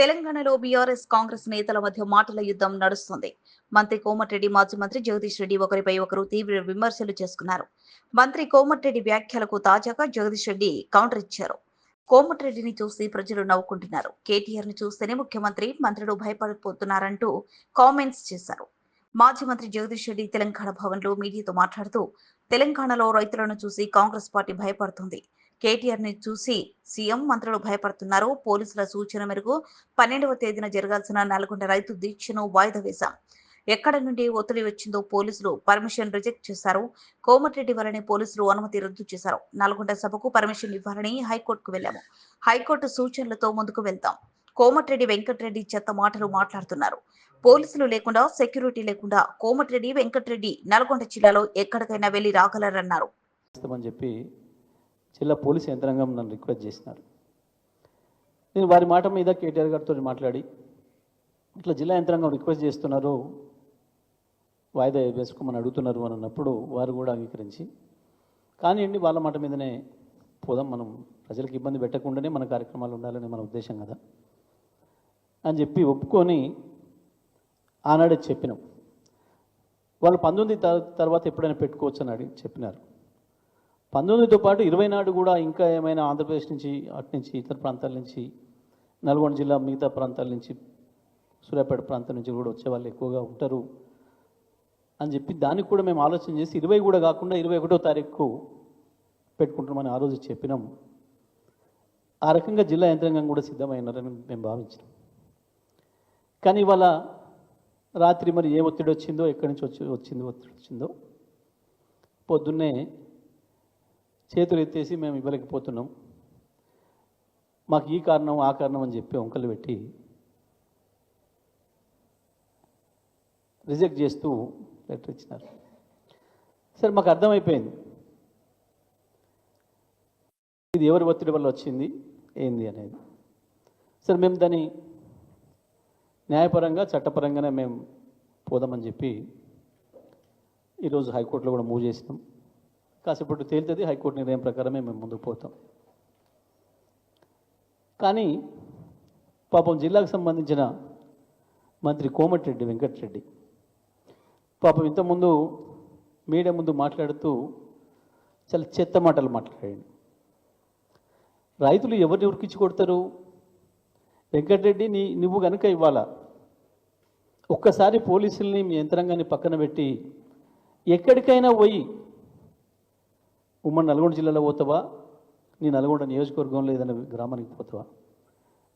తెలంగాణలో బీఆర్ఎస్ కాంగ్రెస్ నేతల మధ్య మాటల యుద్ధం నడుస్తుంది. మంత్రి కోమటిరెడ్డి మాజీ మంత్రి జగదీష్ రెడ్డి ఒకరిపై ఒకరు తీవ్ర విమర్శలు చేసుకున్నారు. మంత్రి కోమటిరెడ్డి వ్యాఖ్యలకు తాజాగా జగదీష్ రెడ్డి కౌంటర్ ఇచ్చారు. కోమటిరెడ్డిని చూసి ప్రజలు నవ్వుకుంటున్నారు. కేటీఆర్ని చూస్తేనే ముఖ్యమంత్రి మంత్రులు భయపడిపోతున్నారంటూ కామెంట్స్ చేశారు. మాజీ మంత్రి జగదీష్ రెడ్డి తెలంగాణ భవన్లో మీడియాతో మాట్లాడుతూ తెలంగాణలో రైతులను చూసి కాంగ్రెస్ పార్టీ భయపడుతుంది. కేటీఆర్ని చూసి సీఎం మంత్రులు భయపడుతున్నారు. పోలీసుల సూచన మేరకు పన్నెండవ తేదీన జరగాల్సిన నల్గొండ రైతు దీక్షను వాయిదా వేశాం. ఎక్కడ నుండి ఒత్తిడి వచ్చిందో పోలీసులు పర్మిషన్ రిజెక్ట్ చేశారు. కోమటిరెడ్డి వల్లనే పోలీసులు అనుమతి రద్దు చేశారు. నల్గొండ సభకు పర్మిషన్ ఇవ్వాలని హైకోర్టుకు వెళ్ళాము. హైకోర్టు సూచనలతో ముందుకు వెళ్తాం. కోమటిరెడ్డి వెంకటరెడ్డి చెత్త మాటలు మాట్లాడుతున్నారు. పోలీసులు లేకుండా సెక్యూరిటీ లేకుండా కోమటిరెడ్డి వెంకటరెడ్డి నల్గొండ జిల్లాలో ఎక్కడికైనా వెళ్ళి రాగలరన్నారు. చెప్పి జిల్లా పోలీస్ యంత్రాంగం నన్ను రిక్వెస్ట్ చేసినారు. నేను వారి మాట మీద కేటీఆర్ గారితో మాట్లాడి ఇట్లా జిల్లా యంత్రాంగం రిక్వెస్ట్ చేస్తున్నారు వాయిదా వేసుకోమని అడుగుతున్నారు అని అన్నప్పుడు వారు కూడా అంగీకరించి కానివ్వండి వాళ్ళ మాట మీదనే పోదాం మనం ప్రజలకు ఇబ్బంది పెట్టకుండానే మన కార్యక్రమాలు ఉండాలని మన ఉద్దేశం కదా అని చెప్పి ఒప్పుకొని ఆనాడే చెప్పినాం. వాళ్ళు పంతొమ్మిది తర్వాత ఎప్పుడైనా పెట్టుకోవచ్చు అని అడిగి చెప్పినారు. పంతొమ్మిదితో పాటు ఇరవై నాడు కూడా ఇంకా ఏమైనా ఆంధ్రప్రదేశ్ నుంచి అటు నుంచి ఇతర ప్రాంతాల నుంచి నల్గొండ జిల్లా మిగతా ప్రాంతాల నుంచి సూర్యాపేట ప్రాంతం నుంచి కూడా వచ్చే వాళ్ళు ఎక్కువగా ఉంటారు అని చెప్పి దానికి కూడా మేము ఆలోచన చేసి ఇరవై కూడా కాకుండా ఇరవై ఒకటో తారీఖు పెట్టుకుంటామని ఆ రోజు చెప్పినాం. ఆ రకంగా జిల్లా యంత్రాంగం కూడా సిద్ధమైనారని మేము భావించినాం. కానీ ఇవాళ రాత్రి మరి ఏ ఒత్తిడి వచ్చిందో ఎక్కడి నుంచి వచ్చి వచ్చిందో ఒత్తిడి వచ్చిందో పొద్దున్నే చేతులు ఎత్తేసి మేము ఇవ్వలేకపోతున్నాం. మాకు ఈ కారణం ఆ కారణం అని చెప్పి వంకలు పెట్టి రిజెక్ట్ చేస్తూ లెటర్ ఇచ్చినారు. సరే మాకు అర్థమైపోయింది. ఇది ఎవరి ఒత్తిడి వల్ల వచ్చింది ఏంది అనేది. సరే మేము దాన్ని న్యాయపరంగా చట్టపరంగానే మేము పోదామని చెప్పి ఈరోజు హైకోర్టులో కూడా మూవ్ చేసినాం. కాసేపటి తేలుతుంది హైకోర్టు నిర్ణయం ప్రకారమే మేము ముందుకు పోతాం. కానీ పాపం జిల్లాకు సంబంధించిన మంత్రి కోమటిరెడ్డి వెంకటరెడ్డి పాపం ఇంతకుముందు మీడియా ముందు మాట్లాడుతూ చాలా చెత్త మాటలు మాట్లాడండి. రైతులు ఎవరిని ఉరికించి కొడతారు? వెంకటరెడ్డి నీ నువ్వు కనుక ఇవ్వాలా ఒక్కసారి పోలీసుల్ని మీ యంత్రాంగాన్ని పక్కన పెట్టి ఎక్కడికైనా పోయి ఉమ్మడి నల్గొండ జిల్లాలో పోతావా? నీ నల్గొండ నియోజకవర్గంలో ఏదైనా గ్రామానికి పోతావా?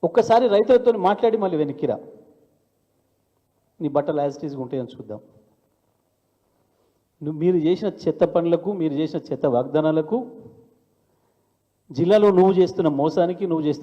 ఒక్కసారి రైతులతో మాట్లాడి మళ్ళీ వెనక్కిరా నీ బట్టలు యాజిటీస్గా ఉంటాయని చూద్దాం. నువ్వు మీరు చేసిన చెత్త పనులకు మీరు చేసిన చెత్త వాగ్దానాలకు జిల్లాలో నువ్వు చేస్తున్న మోసానికి నువ్వు చేస్తున్న